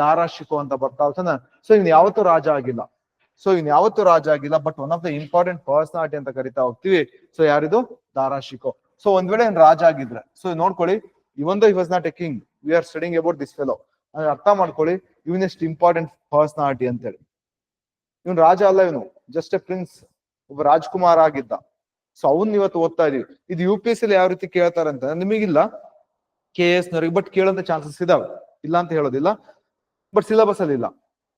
ದಾರಾಶಿಕೋ ಅಂತ ಬರ್ತಾ ಹೋಗ್ತಾನೆ ಸೊ ಇವ್ನು ಯಾವತ್ತೂ ರಾಜ ಆಗಿಲ್ಲ. ಸೊ ಇವ್ನು ಯಾವತ್ತೂ ರಾಜ ಆಗಿಲ್ಲ but one of the important personality ಅಂತ ಕರಿತಾ ಹೋಗ್ತೀವಿ. ಸೊ ಯಾರಿದು? ದಾರಾಶಿಕೋ. ಸೊ ಒಂದ್ ವೇಳೆ ರಾಜ ಆಗಿದ್ರೆ ಸೊ ನೋಡ್ಕೊಳ್ಳಿ ಇವನ್ he was not a king we are studying about this fellow ಅರ್ಥ ಮಾಡ್ಕೊಳ್ಳಿ ಇವನೆಷ್ಟು ಇಂಪಾರ್ಟೆಂಟ್ ಪರ್ಸನಾಲಿಟಿ ಅಂತೇಳಿ. ಇವನ್ ರಾಜ ಅಲ್ಲ ಇವನು ಜಸ್ಟ್ ಎ ಪ್ರಿನ್ಸ್ ಒಬ್ಬ ರಾಜ್ಕುಮಾರ್ ಆಗಿದ್ದ. ಸೊ ಅವನ್ ಇವತ್ತು ಓದ್ತಾ ಇದೀವಿ. ಇದು ಯು ಪಿ ಎಸ್ ಯಾವ ರೀತಿ ಕೇಳ್ತಾರಂತ, ನಿಮಗಿಲ್ಲ. ಕೆ ಎಸ್ ನವರಿಗೆ ಬಟ್ ಕೇಳೋಂತ ಚಾನ್ಸಸ್ ಇದಾವೆ. ಇಲ್ಲ ಅಂತ ಹೇಳೋದಿಲ್ಲ. ಬಟ್ ಸಿಲೆಬಸ್ ಅಲ್ಲಿ ಇಲ್ಲ.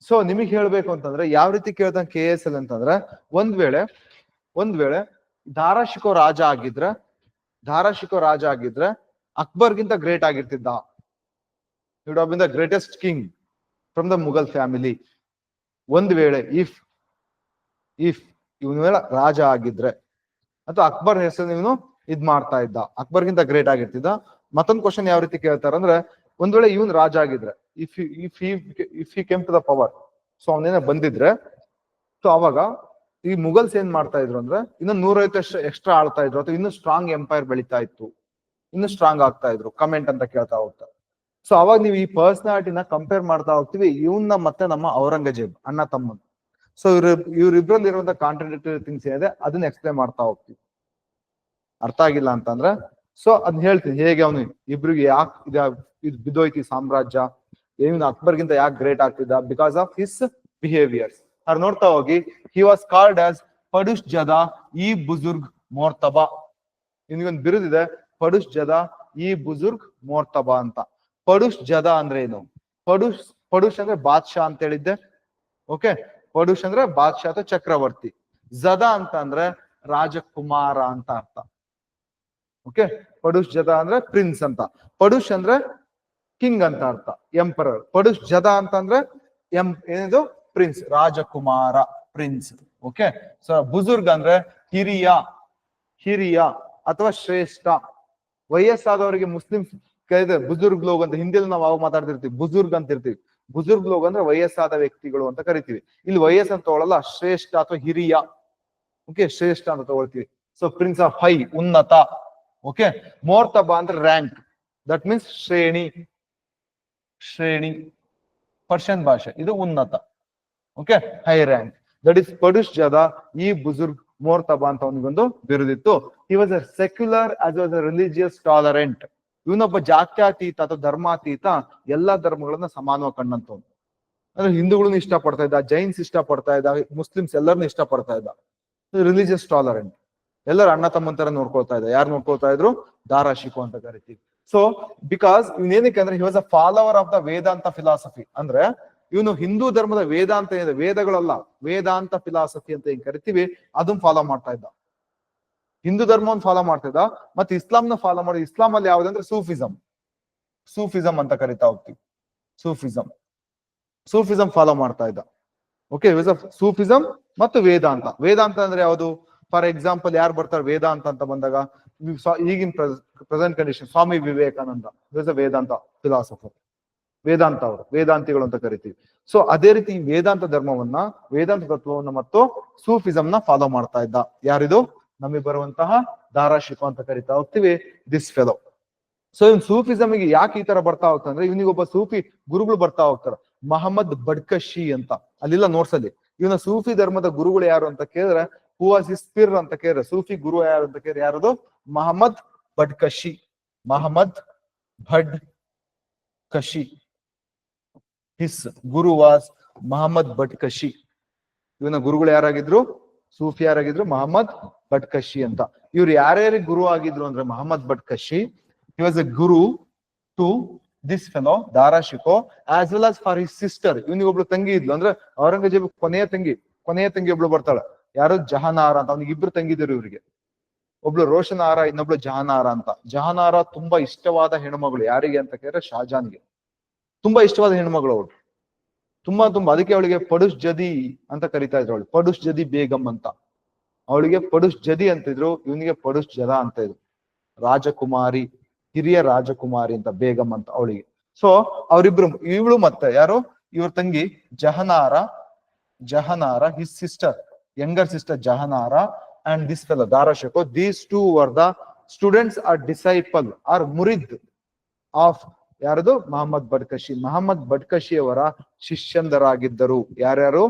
ಸೊ ನಿಮಗೆ ಹೇಳ್ಬೇಕು ಅಂತಂದ್ರೆ, ಯಾವ ರೀತಿ ಕೇಳ್ದಂಗೆ ಕೆ ಎಸ್ ಎಲ್ ಅಂತಂದ್ರೆ, ಒಂದ್ ವೇಳೆ ಒಂದ್ ವೇಳೆ ಧಾರಾಶಿಕೋ ರಾಜ ಆಗಿದ್ರೆ, ಧಾರಾಶಿಕೋ ರಾಜ ಆಗಿದ್ರೆ, ಅಕ್ಬರ್ಗಿಂತ great ಆಗಿರ್ತಿದ್ದ. The greatest king from the Mughal family ಒಂದ್ ವೇಳೆ ಇಫ್ ಇಫ್ ಇವನ ರಾಜ ಆಗಿದ್ರೆ ಅಥವಾ ಅಕ್ಬರ್ ಹೆಸರು ಇವನು ಇದ್ ಮಾಡ್ತಾ ಇದ್ದ. ಅಕ್ಬರ್ಗಿಂತ ಗ್ರೇಟ್ ಆಗಿರ್ತಿದ್ದ. ಮತ್ತೊಂದು ಕ್ವಶನ್ ಯಾವ ರೀತಿ ಕೇಳ್ತಾರ ಅಂದ್ರೆ ಒಂದ್ ವೇಳೆ ಇವನ್ ರಾಜ ಆಗಿದ್ರೆ if if if he to the power so ಅವನೇನ ಬಂದಿದ್ರೆ ಸೊ ಅವಾಗ ಈ ಮುಗಲ್ಸ್ ಏನ್ ಮಾಡ್ತಾ ಇದ್ರು ಅಂದ್ರೆ, ಇನ್ನು ನೂರೈವತ್ತಷ್ಟು ಎಕ್ಸ್ಟ್ರಾ ಆಳ್ತಾ ಇದ್ರು, ಅಥವಾ ಇನ್ನೂ ಸ್ಟ್ರಾಂಗ್ ಎಂಪೈರ್ ಬೆಳೀತಾ ಇತ್ತು, ಇನ್ನು ಸ್ಟ್ರಾಂಗ್ ಆಗ್ತಾ ಇದ್ರು ಕಮೆಂಟ್ ಅಂತ ಕೇಳ್ತಾ ಹೋಗ್ತಾ. ಸೊ ಅವಾಗ ನೀವು ಈ ಪರ್ಸನಾಲಿಟಿನ ಕಂಪೇರ್ ಮಾಡ್ತಾ ಹೋಗ್ತೀವಿ ಇವನ್ನ ಮತ್ತೆ ನಮ್ಮ ಔರಂಗಜೇಬ್, ಅಣ್ಣ ತಮ್ಮನ್. ಸೊ ಇವ್ರ ಇವ್ರಿಬ್ರಲ್ಲಿ ಇರುವಂತ ಕಾಂಟ್ರಡಿಕ್ಟರಿ ಥಿಂಗ್ಸ್ ಏನಿದೆ, ಅದನ್ನ ಎಕ್ಸ್ಪ್ಲೇನ್ ಮಾಡ್ತಾ ಹೋಗ್ತೀವಿ. ಅರ್ಥ ಆಗಿಲ್ಲ ಅಂತಂದ್ರೆ ಸೊ ಅದ್ ಹೇಳ್ತೀನಿ, ಹೇಗೆ ಅವನು ಇಬ್ರಿಗೆ ಯಾಕೆ ಇದ ಬಿದ್ದೋಯ್ತಿ ಸಾಮ್ರಾಜ್ಯ? ಏನು ಅಕ್ಬರ್ಗಿಂತ ಯಾಕೆ ಗ್ರೇಟ್ ಆಗ್ತಿದ್ದ? ಬಿಕಾಸ್ ಆಫ್ ಹಿಸ್ ಬಿಹೇವಿಯರ್ಸ್ ಅವ್ರು ನೋಡ್ತಾ ಹೋಗಿ ಹಿ ವಾಸ್ ಕಾಲ್ಡ್ ಆಸ್ ಪಡುಷ್ ಜದ ಈ ಬುಜುರ್ಗ್ ಮೋರ್ತಬಾ. ನಿನ್ಗೊಂದು ಬಿರುದಿದೆ, ಪಡುಷ್ ಜದ ಈ ಬುಜುರ್ಗ್ ಮೋರ್ತಬಾ ಅಂತ. ಪಡುಷ್ ಜದ ಅಂದ್ರೆ ಏನು? ಪಡುಷ್ ಪಡುಷ್ ಅಂದ್ರೆ ಬಾದ್ಶಾ ಅಂತ ಹೇಳಿದ್ದೆ. ಓಕೆ? ಪಡುಷ್ ಅಂದ್ರೆ ಬಾದ್ಶಾ ಅಥವಾ ಚಕ್ರವರ್ತಿ. ಜದ ಅಂತ ಅಂದ್ರೆ ರಾಜಕುಮಾರ ಅಂತ ಅರ್ಥ. ಓಕೆ? ಪಡುಷ್ ಜದ ಅಂದ್ರೆ ಪ್ರಿನ್ಸ್ ಅಂತ. ಪಡುಷ್ ಅಂದ್ರೆ ಕಿಂಗ್ ಅಂತ ಅರ್ಥ, ಎಂಪರರ್. ಪಡುಷ್ ಜದ ಅಂತ ಅಂದ್ರೆ ಎಂ, ಏನಿದು? ಪ್ರಿನ್ಸ್, ರಾಜಕುಮಾರ, ಪ್ರಿನ್ಸ್. ಓಕೆ? ಸೊ ಬುಜುರ್ಗ್ ಅಂದ್ರೆ ಹಿರಿಯ ಹಿರಿಯ ಅಥವಾ ಶ್ರೇಷ್ಠ. ವಯಸ್ಸಾದವರಿಗೆ ಮುಸ್ಲಿಂ ಕರೀತಾರೆ ಬುಜುರ್ಗ್ ಲೋಗ್ ಅಂತ ಹಿಂದಿಯಲ್ಲಿ ನಾವು ಅವಾಗ ಮಾತಾಡ್ತಿರ್ತೀವಿ, ಬುಜುರ್ಗ್ ಅಂತ ಇರ್ತೀವಿ. ಬುಜುರ್ಗ್ ಲೋಗ್ ಅಂದ್ರೆ ವಯಸ್ಸಾದ ವ್ಯಕ್ತಿಗಳು ಅಂತ ಕರಿತೀವಿ. ಇಲ್ಲಿ ವಯಸ್ಸು ಅಂತ ತಗೊಳ್ಳಲ್ಲ ಶ್ರೇಷ್ಠ ಅಥವಾ ಹಿರಿಯ. ಓಕೆ? ಶ್ರೇಷ್ಠ ಅಂತ ತಗೊಳ್ತೀವಿ. ಸೊ ಪ್ರಿನ್ಸ್ ಆಫ್ ಹೈ, ಉನ್ನತ. ಓಕೆ ಮೋರ್ತಬ ಅಂದ್ರೆ ರ್ಯಾಂಕ್ ದಟ್ ಮೀನ್ಸ್ ಶ್ರೇಣಿ ಶ್ರೇಣಿ ಪರ್ಷಿಯನ್ ಭಾಷೆ ಇದು ಉನ್ನತ okay high rank that is ಪಡುಷ್ ಜದ ಈ ಬುಜುರ್ಗ್ ಮೋರ್ತಬ ಅಂತ ಅವನಿಗೊಂದು ಬಿರುದಿತ್ತು he was a secular as was a religious tolerant ಇವನೊಬ್ಬ ಜಾತ್ಯಾತೀತ ಅಥವಾ ಧರ್ಮಾತೀತ ಎಲ್ಲಾ ಧರ್ಮಗಳನ್ನ ಸಮಾನವಾಗಿ ಕಂಡಂತವನು ಅಂದ್ರೆ ಹಿಂದೂಗಳನ್ನ ಇಷ್ಟ ಪಡ್ತಾ ಇದ್ದ ಜೈನ್ಸ್ ಇಷ್ಟ ಪಡ್ತಾ ಇದ್ದ ಮುಸ್ಲಿಮ್ಸ್ ಎಲ್ಲರನ್ನ ಇಷ್ಟ ಪಡ್ತಾ ಇದ್ದ ರಿಲಿಜಿಯಸ್ ಟಾಲರೆಂಟ್ ಎಲ್ಲರ ಅಣ್ಣ ತಮ್ಮಂತರ ನೋಡ್ಕೊಳ್ತಾ ಇದ್ದ ಯಾರು ನೋಡ್ಕೊಳ್ತಾ ಇದ್ರು? ದಾರಾಶಿಕು ಅಂತ ಕರಿತೀವಿ. ಸೊ ಬಿಕಾಸ್ ಇವನೇನಕ್ಕೆ ಅಂದ್ರೆ he was a follower of the Vedanta philosophy ಅಂದ್ರೆ, ಇವನು ಹಿಂದೂ ಧರ್ಮದ ವೇದಾಂತ ಏನಿದೆ, ವೇದಗಳಲ್ಲ, ವೇದಾಂತ ಫಿಲಾಸಫಿ ಅಂತ ಏನ್ ಕರಿತೀವಿ ಅದನ್ನ ಫಾಲೋ ಮಾಡ್ತಾ ಇದ್ದ. ಹಿಂದೂ ಧರ್ಮವನ್ನು ಫಾಲೋ ಮಾಡ್ತಾ ಇದ್ದ, ಮತ್ತೆ ಇಸ್ಲಾಂನ ಫಾಲೋ ಮಾಡಿ ಇಸ್ಲಾಂ ಅಲ್ಲಿ ಯಾವ್ದಂದ್ರೆ ಸೂಫಿಸಂ. ಸೂಫಿಸಂ ಅಂತ ಕರಿತಾ ಹೋಗ್ತೀವಿ. ಸೂಫಿಸಂ. ಸೂಫಿಸಂ ಫಾಲೋ ಮಾಡ್ತಾ ಇದ್ದ. ಓಕೆ ಸೂಫಿಸಂ ಮತ್ತು ವೇದಾಂತ. ವೇದಾಂತ ಅಂದ್ರೆ ಯಾವುದು? ಫಾರ್ ಎಕ್ಸಾಂಪಲ್ ಯಾರು ಬರ್ತಾರೆ? ವೇದಾಂತ ಅಂತ ಬಂದಾಗ ಈಗಿನ present condition Swami Vivekananda is a Vedanta philosopher Vedanta ಅವರು, ವೇದಾಂತಿಗಳು ಅಂತ ಕರಿತೀವಿ. ಸೊ ಅದೇ ರೀತಿ ವೇದಾಂತ ಧರ್ಮವನ್ನ, ವೇದಾಂತ ತತ್ವವನ್ನ ಮತ್ತು ಸೂಫಿಸಂ ನ ಫಾಲೋ ಮಾಡ್ತಾ ಇದ್ದ. ಯಾರಿದು? ನಮಗೆ ಬರುವಂತಹ ದಾರಾಶಿಕ ಅಂತ ಕರಿತಾ ಹೋಗ್ತೀವಿ ದಿಸ್ ಫೆಲೋ ಸೊ ಇವ್ನು ಸೂಫಿಸಮ್ಗೆ ಯಾಕೆ ಈ ತರ ಬರ್ತಾ ಹೋಗ್ತಂದ್ರೆ ಇವನಿಗೊಬ್ಬ ಸೂಫಿ ಗುರುಗಳು ಬರ್ತಾ ಹೋಗ್ತಾರೆ. ಮಹಮ್ಮದ್ ಬಡ್ಕಶಿ ಅಂತ. ಅಲ್ಲಿಲ್ಲ ನೋಡ್ಸಲಿ ಇವನ ಸೂಫಿ ಧರ್ಮದ ಗುರುಗಳು ಯಾರು ಅಂತ ಕೇಳಿದ್ರೆ ಹೂ ವಾಸ್ ಇಸ್ ಪಿರ್ ಅಂತ ಕೇರ ಸೂಫಿ ಗುರು ಯಾರು ಅಂತ ಕೇರ ಯಾರದು? Mohammed Badakhshi Mohammad Badakhshi his guru was Mohammad Badakhshi ಇವನ ಗುರುಗಳು ಯಾರಾಗಿದ್ರು? ಸೂಫಿ ಯಾರಾಗಿದ್ರು? ಮಹಮ್ಮದ್ ಬಡ್ಕಶಿ ಅಂತ. ಇವ್ರು ಯಾರ್ಯಾರಿಗೆ ಗುರು ಆಗಿದ್ರು ಅಂದ್ರೆ Mohammad Badakhshi he was a guru to this fellow Dara Shikoh as well as for his sister ಇವನಿಗೆ ಒಬ್ಳು ತಂಗಿ ಇದ್ಲು ಅಂದ್ರೆ, ಔರಂಗಜೇಬ್ ಕೊನೆಯ ತಂಗಿ ಕೊನೆಯ ತಂಗಿ ಒಬ್ಳು ಬರ್ತಾಳೆ. ಯಾರು ಜಹನಾರ ಅಂತ ಅವ್ನಿಗೆ ಇಬ್ರು ತಂಗಿದ್ರು ಇವ್ರಿಗೆ. ಒಬ್ಳು ರೋಷನಾರ, ಇನ್ನೊಬ್ಳು ಜಹನಾರ ಅಂತ. ಜಹನಾರ ತುಂಬಾ ಇಷ್ಟವಾದ ಹೆಣ್ಮಗಳು ಯಾರಿಗೆ ಅಂತ ಕೇಳಿದ್ರೆ ಶಾಜಾನ್ಗೆ. ತುಂಬಾ ಇಷ್ಟವಾದ ಹೆಣ್ಮಗಳು ಅವಳು. ತುಂಬಾ ತುಂಬಾ. ಅದಕ್ಕೆ ಅವಳಿಗೆ ಪಡುಷ್ ಜದಿ ಅಂತ ಕರಿತಾ ಇದ್ರು ಅವಳು. ಪಡುಷ್ ಜದಿ ಬೇಗಂ ಅಂತ. ಅವಳಿಗೆ ಪಡುಷ್ ಜದಿ ಅಂತಿದ್ರು ಇವನಿಗೆ ಪಡುಷ್ ಜದ ಅಂತ ಇದ್ರು. ರಾಜಕುಮಾರಿ, ಹಿರಿಯ ರಾಜಕುಮಾರಿ ಅಂತ ಬೇಗಂ ಅಂತ ಅವಳಿಗೆ. ಸೊ ಅವರಿಬ್ರು, ಇವಳು ಮತ್ತೆ ಯಾರು? ಇವ್ರ ತಂಗಿ Jahanara Jahanara his sister younger sister Jahanara and this fellow Dara Shikoh these two were the students or disciple or ಮುರಿದ್ of ಯಾರದು? ಮಹಮ್ಮದ್ ಬಡ್ಕಶಿ ಮಹಮ್ಮದ್ ಬಡ್ಕಶಿ ಅವರ ಶಿಷ್ಯಂದರಾಗಿದ್ದರು. ಯಾರ್ಯಾರು?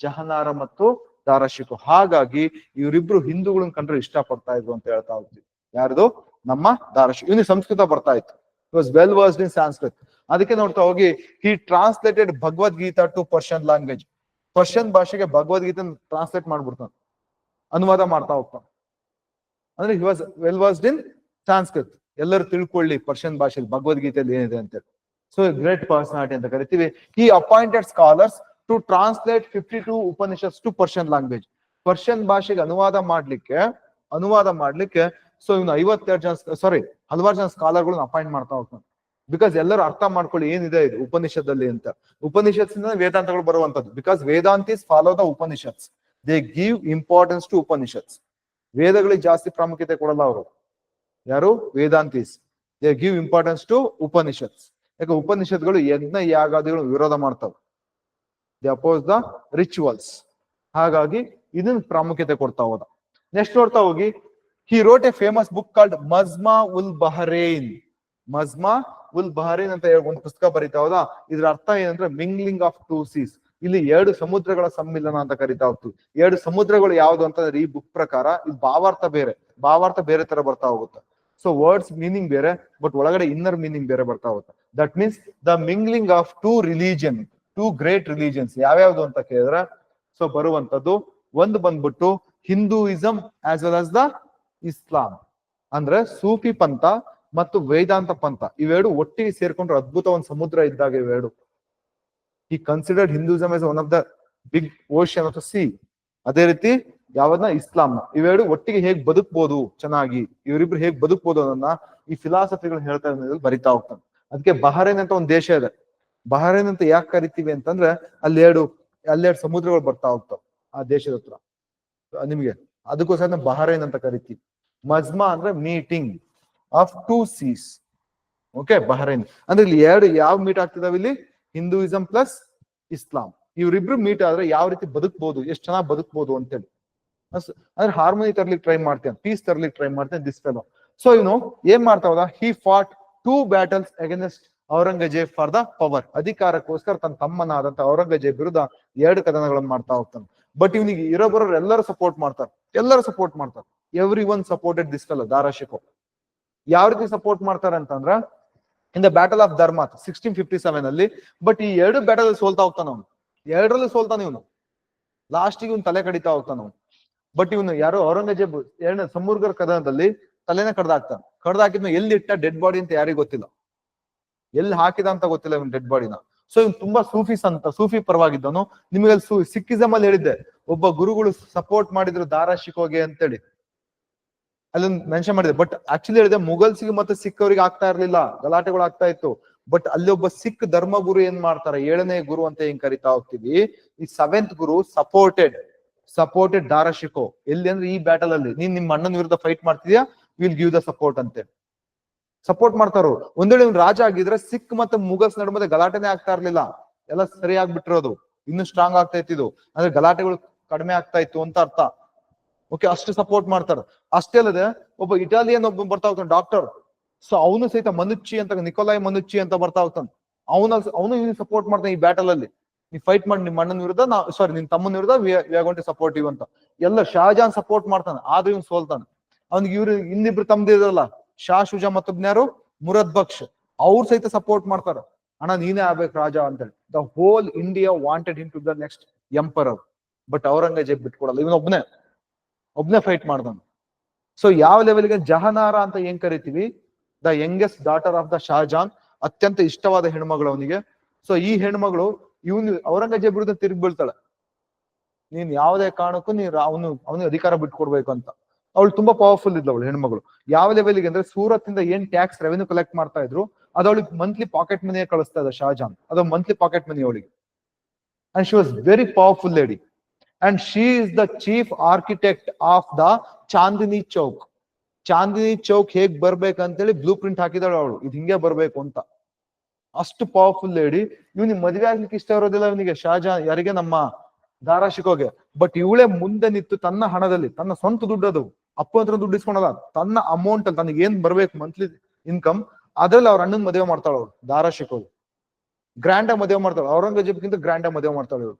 ಜಹನಾರ ಮತ್ತು ದಾರಾಶಿಕು ಹಾಗಾಗಿ ಇವರಿಬ್ರು ಹಿಂದೂಗಳನ್ನ ಕಂಡ್ರೆ ಇಷ್ಟ ಪಡ್ತಾ ಇದ್ರು ಅಂತ ಹೇಳ್ತಾ ಹೋಗ್ತೀವಿ. ಯಾರ್ದು? ನಮ್ಮ ದಾರಾಶಿ ಇವನಿಗೆ ಸಂಸ್ಕೃತ ಬರ್ತಾ ಇತ್ತು. Was well versed in Sanskrit ಅದಕ್ಕೆ ನೋಡ್ತಾ ಹೋಗಿ he translated Bhagavad Gita to Persian language Persian ಭಾಷೆಗೆ ಭಗವದ್ಗೀತೆ ಟ್ರಾನ್ಸ್ಲೇಟ್ ಮಾಡ್ಬಿಡ್ತಾನೆ. ಅನುವಾದ ಮಾಡ್ತಾ ಹೋಗ್ತಾನೆ. ಅಂದ್ರೆ ಹಿ ವಾಸ್ ವೆಲ್ ವಾಸ್ಡ್ ಇನ್ ಸಾಂಸ್ಕೃತ್ ಎಲ್ಲರೂ ತಿಳ್ಕೊಳ್ಳಿ ಪರ್ಷಿಯನ್ ಭಾಷೆಯಲ್ಲಿ ಭಗವದ್ಗೀತೆಯಲ್ಲಿ ಏನಿದೆ ಅಂತೇಳಿ ಸೊ ಗ್ರೇಟ್ ಪರ್ಸನಾಲಿಟಿ ಅಂತ ಕರಿತೀವಿ. He appointed scholars to translate fifty two Upanishads to Persian language Persian ಭಾಷೆಗೆ ಅನುವಾದ ಮಾಡ್ಲಿಕ್ಕೆ ಅನುವಾದ ಮಾಡ್ಲಿಕ್ಕೆ ಸೊ ಇವನು ಐವತ್ತೆರಡು ಜನ ಸಾರಿ ಹಲವಾರು ಜನ ಸ್ಕಾಲರ್ಗಳನ್ನ ಅಪಾಯಿಂಟ್ ಮಾಡ್ತಾ ಹೋಗ್ತಾನೆ. ಬಿಕಾಸ್ ಎಲ್ಲರೂ ಅರ್ಥ ಮಾಡ್ಕೊಳ್ಳಿ ಏನಿದೆ ಇದು ಉಪನಿಷತ್ತಲ್ಲಿ ಅಂತ. ಉಪನಿಷತ್ಸಿಂದ ವೇದಾಂತಗಳು ಬರುವಂತದ್ದು because Vedantis follow the Upanishads they give importance to Upanishads ವೇದಗಳಿಗೆ ಜಾಸ್ತಿ ಪ್ರಾಮುಖ್ಯತೆ ಕೊಡಲ್ಲ ಅವರು. ಯಾರು? Vedantis. They give importance to Upanishads ಯಾಕೆ? ಉಪನಿಷತ್ಗಳು ಯಜ್ಞ ಯಾಗಾದಿಗಳು ವಿರೋಧ ಮಾಡ್ತಾವೆ. ದೇ ಅಪೋಸ್ ದ ರಿಚುವಲ್ಸ್ ಹಾಗಾಗಿ ಇದನ್ನ ಪ್ರಾಮುಖ್ಯತೆ ಕೊಡ್ತಾ ಹೋದ ನೆಕ್ಸ್ಟ್ ನೋಡ್ತಾ ಹೋಗಿ. He wrote a famous book called Majma ul Bahrain Majma ul Bahrain ಅಂತ ಒಂದು ಪುಸ್ತಕ ಬರೀತಾ ಹೋದ. ಇದ್ರ ಅರ್ಥ ಏನಂದ್ರೆ ಮಿಂಗ್ಲಿಂಗ್ ಆಫ್ ಟೂ ಸೀಸ್. ಇಲ್ಲಿ ಎರಡು ಸಮುದ್ರಗಳ ಸಮ್ಮಿಲನ ಅಂತ ಕರಿತಾ ಹೋಗ್ತು. ಎರಡು ಸಮುದ್ರಗಳು ಯಾವ್ದು ಅಂತಂದ್ರೆ ಈ ಬುಕ್ ಪ್ರಕಾರ ಇದು ಭಾವಾರ್ಥ ಬೇರೆ. ಭಾವಾರ್ಥ ಬೇರೆ ತರ ಬರ್ತಾ ಹೋಗುತ್ತೆ. ಸೊ ವರ್ಡ್ಸ್ ಮೀನಿಂಗ್ ಬೇರೆ ಬಟ್ ಒಳಗಡೆ ಇನ್ನರ್ ಮೀನಿಂಗ್ ಬೇರೆ ಬರ್ತಾ ಹೋಗುತ್ತೆ. That means the mingling of two religion two great religions ಯಾವ್ಯಾವ್ದು ಅಂತ ಕೇಳಿದ್ರೆ ಸೊ ಬರುವಂತದ್ದು ಒಂದು ಬಂದ್ಬಿಟ್ಟು Hinduism as well as the Islam ಅಂದ್ರೆ ಸೂಫಿ ಪಂಥ ಮತ್ತು ವೇದಾಂತ ಪಂಥ, ಇವೆರಡು ಒಟ್ಟಿಗೆ ಸೇರ್ಕೊಂಡ್ರೆ ಅದ್ಭುತ ಒಂದು ಸಮುದ್ರ ಇದ್ದಾಗ ಇವೆರಡು. He considered Hinduism is one of the big ocean the sea ಅದೇ ರೀತಿ ಯಾವ್ದನ್ನ? ಇಸ್ಲಾಂ. ಇವೆರಡು ಒಟ್ಟಿಗೆ ಹೇಗ್ ಬದುಕ್ಬೋದು ಚೆನ್ನಾಗಿ? ಇವರಿಬ್ರು ಹೇಗ್ ಬದುಕ್ಬೋದು ಅನ್ನೋದನ್ನ ಈ ಫಿಲಾಸಫಿಗಳು ಹೇಳ್ತಾ ಇರೋದ್ರಲ್ಲಿ ಬರಿತಾ ಹೋಗ್ತಾನೆ. ಅದಕ್ಕೆ ಬಹರೇನ್ ಅಂತ ಒಂದು ದೇಶ ಇದೆ. ಬಹರೇನ್ ಅಂತ ಯಾಕೆ ಕರಿತೀವಿ ಅಂತಂದ್ರೆ ಅಲ್ಲಿ ಎರಡು ಅಲ್ಲೆರಡು ಸಮುದ್ರಗಳು ಬರ್ತಾ ಹೋಗ್ತಾವ ಆ ದೇಶದ ಹತ್ರ. ನಿಮ್ಗೆ? ಅದಕ್ಕೋಸ್ಕರ ನಾವು ಬಹರೇನ್ ಅಂತ ಕರಿತೀವಿ. ಮಜ್ಮಾ ಅಂದ್ರೆ meeting of two seas okay Bahrain ಅಂದ್ರೆ ಇಲ್ಲಿ ಎರಡು ಯಾವ ಮೀಟ್ ಆಗ್ತಿದಾವೆ ಇಲ್ಲಿ? ಹಿಂದೂಯಿಸಂ ಪ್ಲಸ್ ಇಸ್ಲಾಂ ಇವ್ರಿಬ್ರು ಮೀಟ್ ಆದ್ರೆ ಯಾವ ರೀತಿ ಬದುಕ್ಬೋದು, ಎಷ್ಟು ಚೆನ್ನಾಗಿ ಬದುಕ್ಬೋದು ಅಂತೇಳಿ. ಅಂದ್ರೆ ಹಾರ್ಮೋನಿ ತರ್ಲಿಕ್ಕೆ ಟ್ರೈ ಮಾಡ್ತೇನೆ ಪೀಸ್ ತರ್ಲಿಕ್ಕೆ ಟ್ರೈ ಮಾಡ್ತೇನೆ ದಿಸ್ ಫೆಲೋ ಸೊ ಇವನು ಏನ್ ಮಾಡ್ತಾ ಹೋದ he fought two battles against Aurangzeb for the power ಅಧಿಕಾರಕ್ಕೋಸ್ಕರ ತನ್ನ ತಮ್ಮನಾದಂತ ಔರಂಗಜೇಬ್ ವಿರುದ್ಧ ಎರಡು ಕದನಗಳನ್ನು ಮಾಡ್ತಾ ಹೋಗ್ತಾನೆ. ಬಟ್ ಇವನಿಗೆ ಇರೋ ಎಲ್ಲರೂ ಸಪೋರ್ಟ್ ಮಾಡ್ತಾರೆ. ಎಲ್ಲರೂ ಸಪೋರ್ಟ್ ಮಾಡ್ತಾರೆ. Everyone supported this fellow Dara Shikoh ಯಾವ ರೀತಿ ಸಪೋರ್ಟ್ ಮಾಡ್ತಾರೆ ಅಂತಂದ್ರ in the battle of Dharmat sixteen fifty seven ಅಲ್ಲಿ ಬಟ್ ಈ ಎರಡು ಬ್ಯಾಟಲ್ ಸೋಲ್ತಾ ಹೋಗ್ತಾನ ಅವನು. ಎರಡರಲ್ಲೂ ಸೋಲ್ತಾನೆ ಇವನು. ಲಾಸ್ಟಿಗೆ ಇವನು ತಲೆ ಕಡಿತಾ ಹೋಗ್ತಾನ ಅವನು. ಬಟ್ ಇವನು ಯಾರೋ ಔರಂಗಜೇಬ್ ಎರಡನೇ ಸಮುರ್ಗರ್ ಕದನದಲ್ಲಿ ತಲೆನ ಕಡ್ದಾಕ್ತಾನೆ. ಕಡ್ದಾಕಿದ್ನ ಎಲ್ಲಿ ಇಟ್ಟ ಡೆಡ್ ಬಾಡಿ ಅಂತ ಯಾರಿಗೂ ಗೊತ್ತಿಲ್ಲ. ಎಲ್ಲಿ ಹಾಕಿದ ಅಂತ ಗೊತ್ತಿಲ್ಲ ಇವನ್ ಡೆಡ್ ಬಾಡಿನ ಸೊ ಇವ್ನು ತುಂಬಾ ಸೂಫಿಸ್ ಅಂತ ಸೂಫಿ ಪರವಾಗಿದ್ದನು ನಿಮಗೆ ಸಿಕ್ಕಿಸಮ್ ಅಲ್ಲಿ ಹೇಳಿದ್ದೆ, ಒಬ್ಬ ಗುರುಗಳು ಸಪೋರ್ಟ್ ಮಾಡಿದ್ರು ದಾರಾ ಶಿಕೋಗೆ ಅಂತೇಳಿ. ಅಲ್ಲಿ ಮೆನ್ಷನ್ ಮಾಡಿದೆ. ಬಟ್ ಆಕ್ಚುಲಿ ಹೇಳಿದೆ ಗೆ ಮತ್ತೆ ಸಿಕ್ಕವರಿಗೆ ಆಗ್ತಾ ಇರ್ಲಿಲ್ಲ. ಗಲಾಟೆಗಳು ಆಗ್ತಾ ಇತ್ತು. ಬಟ್ ಅಲ್ಲಿ ಒಬ್ಬ ಸಿಖ್ ಧರ್ಮ ಗುರು ಏನ್ ಮಾಡ್ತಾರೆ? ಏಳನೇ ಗುರು ಅಂತ ಏನ್ ಕರಿತಾ ಹೋಗ್ತೀವಿ? ಈ seventh guru supported supported Dara Shikoh ಎಲ್ಲಿ ಅಂದ್ರೆ ಈ ಬ್ಯಾಟಲ್ ಅಲ್ಲಿ. ನೀನ್ ನಿಮ್ ಅಣ್ಣನ ವಿರುದ್ಧ ಫೈಟ್ ಮಾಡ್ತಿದ್ಯಾ? ವಿಲ್ ಗಿವ್ ದ ಸಪೋರ್ಟ್ ಅಂತೆ. ಸಪೋರ್ಟ್ ಮಾಡ್ತಾರ ಒಂದೇಳಿ ಇವ್ನು ರಾಜ ಆಗಿದ್ರೆ ಸಿಖ್ ಮತ್ತೆ ಮುಗಲ್ಸ್ ನಡುವೆ ಗಲಾಟೆನೆ ಆಗ್ತಾ ಇರ್ಲಿಲ್ಲ. ಎಲ್ಲ ಸರಿ ಆಗ್ಬಿಟ್ಟಿರೋದು ಇನ್ನು ಸ್ಟ್ರಾಂಗ್ ಆಗ್ತಾ ಇತ್ತಿದು ಅಂದ್ರೆ ಗಲಾಟೆಗಳು ಕಡಿಮೆ ಆಗ್ತಾ ಇತ್ತು ಅಂತ ಅರ್ಥ. ಓಕೆ ಅಷ್ಟು ಸಪೋರ್ಟ್ ಮಾಡ್ತಾರೆ. ಅಷ್ಟೇ ಅಲ್ಲದೆ ಒಬ್ಬ ಇಟಾಲಿಯನ್ ಒಬ್ಬ ಬರ್ತಾ ಹೋಗ್ತಾನೆ ಡಾಕ್ಟರ್ ಸೊ ಅವನು ಸಹಿತ ಮನುಚ್ಚಿ ಅಂತ ನಿಕೋಲಾಯ್ ಮನುಚ್ಚಿ ಅಂತ ಬರ್ತಾ ಹೋಗ್ತಾನೆ. ಅವನ, ಅವನು ಇವ್ನಿಗೆ ಸಪೋರ್ಟ್ ಮಾಡ್ತಾನೆ ಈ ಬ್ಯಾಟಲ್ ಅಲ್ಲಿ. ನೀ ಫೈಟ್ ಮಾಡಿ ನಿಮ್ಮ ಅಣ್ಣನ ವಿರುದ್ಧ, ನಾ ಸಾರಿ ನಿನ್ ತಮ್ಮನ ವಿರುದ್ಧ ವಿ ಆರ್ ಸಪೋರ್ಟ್ ಇವ್ ಅಂತ. ಎಲ್ಲ ಶಾಜಾನ್ ಸಪೋರ್ಟ್ ಮಾಡ್ತಾನೆ, ಆದ್ರೂ ಇವ್ನು ಸೋಲ್ತಾನೆ. ಅವ್ನಿಗೆ ಇವ್ರು, ಇನ್ನಿಬ್ರು ತಮ್ಮದಿರಲ್ಲ ಶಾ ಶುಜಾ ಮತ್ತೊಬ್ನ್ಯಾರು? ಮುರದ್ ಬಕ್ಷ್. ಅವ್ರ ಸಹಿತ ಸಪೋರ್ಟ್ ಮಾಡ್ತಾರ. ಅಣ್ಣ, ನೀನೇ ಆಗ್ಬೇಕು ರಾಜ ಅಂತೇಳಿ. The whole India wanted in to the next emperor but Aurangzeb ಬಿಟ್ಕೊಡಲ್ಲ ಇವನ್ ಒಬ್ನೇ ಫೈಟ್ ಮಾಡ್ದಾನ ಸೊ ಯಾವ ಲೆವೆಲ್ಗೆ ಜಹನಾರ ಅಂತ ಏನ್ ಕರಿತೀವಿ? The youngest daughter of the Shah Jahan ಅತ್ಯಂತ ಇಷ್ಟವಾದ ಹೆಣ್ಮಗಳು ಅವನಿಗೆ. ಸೊ ಈ ಹೆಣ್ಮಗಳು ಇವನು ಔರಂಗಜೇಬ್ ವಿರುದ್ಧ ತಿರುಗಿ ಬೀಳ್ತಾಳೆ. ನೀನ್ ಯಾವುದೇ ಕಾರಣಕ್ಕೂ ನೀನ್ ಅವನು, ಅವನಿಗೆ ಅಧಿಕಾರ ಬಿಟ್ಕೊಡ್ಬೇಕು ಅಂತ. ಅವಳು ತುಂಬಾ ಪವರ್ಫುಲ್ ಇದ್ಲು ಅವಳು ಹೆಣ್ಮಗಳು. ಯಾವ ಲೆವೆಲ್ಗೆ ಅಂದ್ರೆ ಸೂರತ್ ಇಂದ ಏನ್ ಟ್ಯಾಕ್ಸ್ ರೆವೆನ್ಯೂ ಕಲೆಕ್ಟ್ ಮಾಡ್ತಾ ಇದ್ರು, ಅದು ಅವಳಿಗೆ ಮಂತ್ಲಿ ಪಾಕೆಟ್ ಮನಿ ಕಳಿಸ್ತಾ ಇದ್ದ ಶಾಜಾನ್ ಅದು ಮಂತ್ಲಿ ಪಾಕೆಟ್ ಮನಿ ಅವಳಿಗೆ. And she was very powerful lady and she is the chief architect of the Chandni Chowk Chandni Chowk ಹೇಗ್ ಬರ್ಬೇಕಂತೇಳಿ ಬ್ಲೂ ಪ್ರಿಂಟ್ ಹಾಕಿದಾಳು ಅವಳು. ಇದು ಹಿಂಗೆ ಬರ್ಬೇಕು ಅಂತ. ಅಷ್ಟು ಪವರ್ಫುಲ್ ಲೇಡಿ ಇವನಿಗೆ ಮದುವೆ ಆಗ್ಲಿಕ್ಕೆ ಇಷ್ಟ ಇರೋದಿಲ್ಲ ಇವನಿಗೆ ಶಾಜಾನ್ ಯಾರಿಗೆ? ನಮ್ಮ ದಾರಾ ಶಿಕೋಗೆ ಬಟ್ ಇವಳೇ ಮುಂದೆ ನಿಂತು ತನ್ನ ಹಣದಲ್ಲಿ, ತನ್ನ ಸ್ವಂತ ದುಡ್ಡು ಅದು ಅಪ್ಪ ಹತ್ರ ದುಡ್ಡು ಇಸ್ಕೊಳಲ್ಲ ತನ್ನ ಅಮೌಂಟ್ ಅಲ್ಲಿ ತನಗೆ ಏನ್ ಬರ್ಬೇಕು ಮಂತ್ಲಿ ಇನ್ಕಮ್ ಅದ್ರಲ್ಲಿ ಅವ್ರ ಅಣ್ಣನ್ ಮದುವೆ ಮಾಡ್ತಾಳ ಅವ್ರು ದಾರಾ ಶಿಕೋದು ಗ್ರ್ಯಾಂಡ್ ಮದುವೆ ಮಾಡ್ತಾಳೆ. ಔರಂಗಜೇಬ್ಗಿಂತ ಗ್ರ್ಯಾಂಡ್ ಮದುವೆ ಮಾಡ್ತಾಳೆ ಇವ್ರು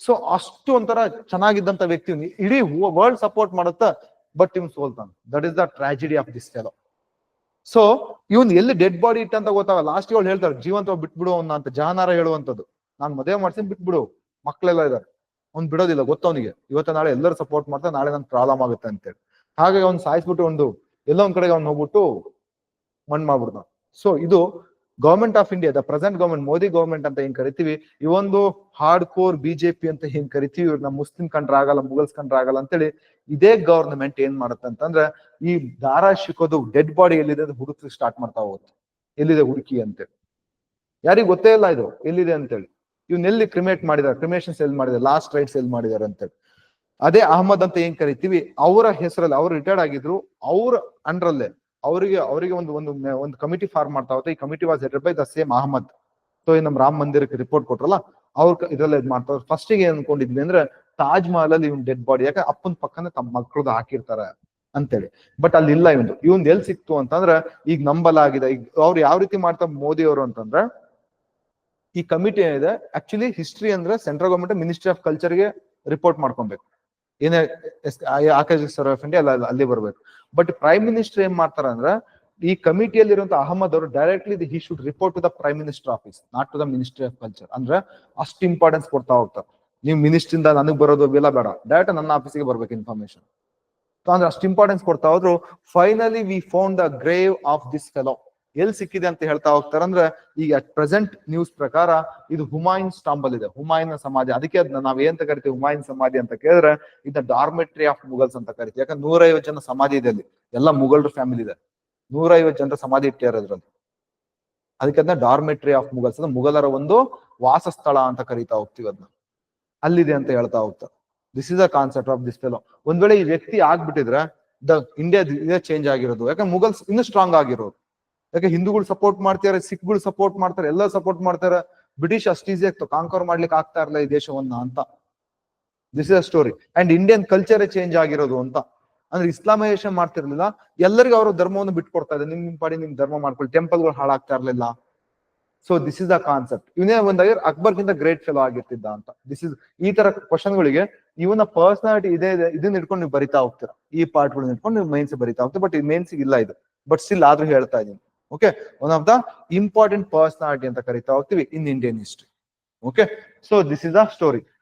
ಸೊ ಅಷ್ಟು ಒಂಥರ ಚೆನ್ನಾಗಿದ್ದಂತ ವ್ಯಕ್ತಿ. ಇಡೀ ವರ್ಲ್ಡ್ ಸಪೋರ್ಟ್ ಮಾಡುತ್ತ ಬಟ್ ಇವ್ನು ಸೋಲ್ತಾನ. That is the tragedy of this fellow so ಇವನ್ ಎಲ್ಲಿ ಡೆಡ್ ಬಾಡಿ ಇಟ್ಟಂತ ಗೊತ್ತಾಗಲ್ಲ. ಲಾಸ್ಟ್ ಇವಳು ಹೇಳ್ತಾರೆ ಜೀವಂತ ಬಿಟ್ಬಿಡು ಅವ್ನ ಅಂತ. ಜಹಾನಾರ ಹೇಳುವಂತದ್ದು ನಾನ್ ಮದುವೆ ಮಾಡ್ಸಿ ಬಿಟ್ಬಿಡು. ಮಕ್ಳೆಲ್ಲ ಇದಾರೆ. ಅವ್ನ್ ಬಿಡೋದಿಲ್ಲ, ಗೊತ್ತವನಿಗೆ. ಇವತ್ತ ನಾಳೆ ಎಲ್ಲರೂ ಸಪೋರ್ಟ್ ಮಾಡ್ತಾ ನಾಳೆ ನನ್ ಪ್ರಾಬ್ಲಮ್ ಆಗುತ್ತೆ ಅಂತೇಳಿ. ಹಾಗಾಗಿ ಅವ್ನ್ ಸಾಯಿಸ್ಬಿಟ್ಟು ಒಂದು ಎಲ್ಲ ಒಂದ್ ಕಡೆಗೆ ಅವ್ನ್ ಹೋಗ್ಬಿಟ್ಟು ಮಣ್ ಮಾಡ್ಬಿಡ್ತಾನ. ಸೊ ಇದು government of India the present government Modi government ಅಂತ ಏನ್ ಕರಿತೀವಿ? ಈ ಒಂದು ಹಾರ್ಡ್ ಕೋರ್ ಬಿಜೆಪಿ ಅಂತ ಏನ್ ಕರಿತೀವಿ? ಇವ್ರನ್ನ ಮುಸ್ಲಿಂ ಕಂಡ್ರ ಆಗಲ್ಲ ಮುಗಲ್ಸ್ ಕಂಡ್ರ ಆಗಲ್ಲ ಅಂತೇಳಿ ಇದೇ ಗವರ್ನಮೆಂಟ್ ಏನ್ ಮಾಡುತ್ತೆ ಅಂತಂದ್ರೆ ಈ ದಾರ ಶಿಕೋದು ಡೆಡ್ ಬಾಡಿ ಎಲ್ಲಿದೆ ಹುಡುಕಿ ಸ್ಟಾರ್ಟ್ ಮಾಡ್ತಾ ಹೋಗುತ್ತೆ. ಎಲ್ಲಿದೆ ಹುಡುಕಿ ಅಂತೇಳಿ. ಯಾರಿಗ್ ಗೊತ್ತೇ ಇಲ್ಲ ಇದು ಎಲ್ಲಿದೆ ಅಂತೇಳಿ. ಇವ್ನ ಎಲ್ಲಿ ಕ್ರಿಮೇಟ್ ಮಾಡಿದಾರೆ? ಕ್ರಿಮೇಷನ್ಸ್ ಎಲ್ಲಿ ಮಾಡಿದಾರೆ ಲಾಸ್ಟ್ ರೈಟ್ಸ್ ಎಲ್ಲಿ ಮಾಡಿದಾರೆ ಅಂತೇಳಿ. ಅದೇ ಅಹಮದ್ ಅಂತ ಏನ್ ಕರಿತೀವಿ? ಅವರ ಹೆಸರಲ್ಲಿ, ಅವ್ರು ರಿಟೈರ್ಡ್ ಆಗಿದ್ರು, ಅವ್ರ ಅಂಡ್ರಲ್ಲೇ ಅವರಿಗೆ ಅವರಿಗೆ ಒಂದು ಒಂದು ಒಂದು ಕಮಿಟಿ ಫಾರ್ಮ್ ಮಾಡ್ತಾ ಹೋಗುತ್ತೆ ಈ committee was headed by the same Ahmad so ನಮ್ ರಾಮ್ ಮಂದಿರಕ್ಕೆ ರಿಪೋರ್ಟ್ ಕೊಟ್ರಲ್ಲ, ಅವ್ರ ಇದ್ರಲ್ಲ ಇದ್ ಮಾಡ್ತಾರೆ ಫಸ್ಟ್ಗೆ ಏನ್ ಅನ್ಕೊಂಡಿದ್ವಿ ಅಂದ್ರೆ, ತಾಜ್ ಮಹಲ್ ಅಲ್ಲಿ ಇವನ್ ಡೆಡ್ ಬಾಡಿ ಯಾಕೆ ಅಪ್ಪನ ಪಕ್ಕನೆ ತಮ್ಮ ಮಕ್ಕಳದ್ದು ಹಾಕಿರ್ತಾರೆ ಅಂತೇಳಿ. ಬಟ್ ಅಲ್ಲಿ ಇಲ್ಲ ಇವಂದು ಇವನ್ ಎಲ್ ಸಿಕ್ತು ಅಂತಂದ್ರೆ, ಈಗ ನಂಬಲಾಗಿದೆ. ಈಗ ಅವ್ರು ಯಾವ ರೀತಿ ಮಾಡ್ತಾರೆ ಮೋದಿ ಅವರು ಅಂತಂದ್ರೆ, ಈ ಕಮಿಟಿ ಏನಿದೆ ಆಕ್ಚುಲಿ ಹಿಸ್ಟ್ರಿ ಅಂದ್ರೆ ಸೆಂಟ್ರಲ್ ಗವರ್ಮೆಂಟ್ ಮಿನಿಸ್ಟ್ರಿ ಆಫ್ ಕಲ್ಚರ್ಗೆ ರಿಪೋರ್ಟ್ ಮಾಡ್ಕೊಬೇಕು. ಏನೇ ಆಕಾಶ್ ಸರ್ ಆಫ್ ಇಂಡಿಯಾ ಅಲ್ಲ ಅಲ್ಲಿ ಬರ್ಬೇಕು. ಬಟ್ ಪ್ರೈಮ್ ಮಿನಿಸ್ಟರ್ ಏನ್ ಮಾಡ್ತಾರ ಅಂದ್ರ, ಈ ಕಮಿಟಿಯಲ್ಲಿ ಇರುವಂತ ಅಹಮದ್ ಅವರು directly he should report to the prime minister office not to the ministry of culture ಅಂದ್ರೆ ಅಷ್ಟು ಇಂಪಾರ್ಟೆನ್ಸ್ ಕೊಡ್ತಾ ಹೋಗ್ತಾರೆ. ನೀವು ಮಿನಿಸ್ಟ್ರಿಂದ ನನಗೆ ಬರೋದು ಇಲ್ಲ ಬೇಡ. ಡೈರೆಕ್ಟ್ ನನ್ನ ಆಫೀಸಿಗೆ ಬರ್ಬೇಕು ಇನ್ಫಾರ್ಮೇಶನ್ ಅಂದ್ರೆ ಅಷ್ಟು ಇಂಪಾರ್ಟೆನ್ಸ್ ಕೊಡ್ತಾ ಹೋದ್ರು finally we found the grave of this fellow ಎಲ್ಲಿ ಸಿಕ್ಕಿದೆ ಅಂತ ಹೇಳ್ತಾ ಹೋಗ್ತಾರೆ ಅಂದ್ರೆ, ಈಗ ಅಟ್ ಪ್ರೆಸೆಂಟ್ ನ್ಯೂಸ್ ಪ್ರಕಾರ ಇದು ಹುಮಾಯುನ್ ಸ್ಟಾಂಬಲ್ ಇದೆ. ಹುಮಾಯುನ್ ಸಮಾಧಿ. ಅದಕ್ಕೆ ಅದನ್ನ ನಾವ್ ಏನ್ ಕರಿತೀವಿ? ಹುಮಾಯುನ್ ಸಮಾಧಿ ಅಂತ ಕೇಳಿದ್ರೆ ಇದನ್ನ ಡಾರ್ಮೆಟ್ರಿ ಆಫ್ ಮುಗಲ್ಸ್ ಅಂತ ಕರಿತೀವಿ. ಯಾಕಂದ್ರೆ ನೂರೈವತ್ತು ಜನ ಸಮಾಧಿ ಇದೆ ಅಲ್ಲಿ. ಎಲ್ಲ ಮುಗಲ್ರ ಫ್ಯಾಮಿಲಿ ಇದೆ. ನೂರೈವತ್ತು ಜನ ಸಮಾಧಿ ಇಟ್ಟಿದ್ದಾರೆ ಅದಕ್ಕೆ ಅದನ್ನ ಡಾರ್ಮೆಟ್ರಿ ಆಫ್ ಮುಗಲ್ಸ್ ಅಂದ್ರೆ ಮುಗಲರ ಒಂದು ವಾಸಸ್ಥಳ ಅಂತ ಕರಿತಾ ಹೋಗ್ತೀವಿ ಅದನ್ನ ಅಲ್ಲಿದೆ ಅಂತ ಹೇಳ್ತಾ ಹೋಗ್ತಾರೆ. This is a concept of this fellow ಒಂದ್ ವೇಳೆ ಈ ವ್ಯಕ್ತಿ ಆಗ್ಬಿಟ್ಟಿದ್ರೆ, ದ ಇಂಡಿಯಾ ಚೇಂಜ್ ಆಗಿರೋದು. ಯಾಕಂದ್ರೆ ಮುಗಲ್ಸ್ ಇನ್ನೂ ಸ್ಟ್ರಾಂಗ್ ಆಗಿರೋದು ಯಾಕೆ ಹಿಂದೂಗಳು ಸಪೋರ್ಟ್ ಮಾಡ್ತಾರೆ ಸಿಖ್ಗಳು ಸಪೋರ್ಟ್ ಮಾಡ್ತಾರೆ, ಎಲ್ಲ ಸಪೋರ್ಟ್ ಮಾಡ್ತಾರೆ. ಬ್ರಿಟಿಷ್ ಅಷ್ಟು ಈಸಿ ಆಗ್ತದೆ. ಕಾಂಕರ್ ಮಾಡ್ಲಿಕ್ಕೆ ಆಗ್ತಾ ಇರಲ್ಲ ಈ ದೇಶವನ್ನ ಅಂತ. This is a story and Indian ಕಲ್ಚರೇ change ಆಗಿರೋದು ಅಂತ. ಅಂದ್ರೆ ಇಸ್ಲಾಮೈಸೇಷನ್ ಮಾಡ್ತಿರ್ಲಿಲ್ಲ. ಎಲ್ಲರಿಗೂ ಅವರು ಧರ್ಮವನ್ನು ಬಿಟ್ಕೊಡ್ತಾ ಇದೆ ನಿಮ್ ನಿಮ್ ಪಾಡಿ ನಿಮ್ ಧರ್ಮ ಮಾಡ್ಕೊಳ್ಳಿ. ಟೆಂಪಲ್ಗಳು ಹಾಳಾಗ್ತಾ ಇರಲಿಲ್ಲ. So this is the concept ಇವನೇ ಬಂದಾಗ ಅಕ್ಬರ್ಗಿಂತ ಗ್ರೇಟ್ ಫೆಲೋ ಆಗಿರ್ತಿದ್ದ ಅಂತ. ದಿಸ್ ಇಸ್ ಈ ತರ ಕ್ವಶನ್ಗಳಿಗೆ ಇವನ ಪರ್ಸನಾಲಿಟಿ ಇದೇ, ಇದೆ. ಇದನ್ನ ಇಟ್ಕೊಂಡು ನೀವು ಬರಿತಾ ಹೋಗ್ತೀರಾ. ಈ ಪಾರ್ಟ್ಗಳನ್ನ ಇಟ್ಕೊಂಡು ನೀವು ಮೈನ್ಸ್ ಬರಿತಾ ಹೋಗ್ತೀರಾ. ಬಟ್ ಈ ಮೈನ್ಸ್ ಇಲ್ಲ ಇದು. ಬಟ್ ಸ್ಟಿಲ್ ಆದ್ರೂ ಹೇಳ್ತಾ ಇದೀನಿ okay one of the important personality ಅಂತ ಕರಿತಾ ಹೋಗ್ತೀವಿ in Indian history okay so this is the story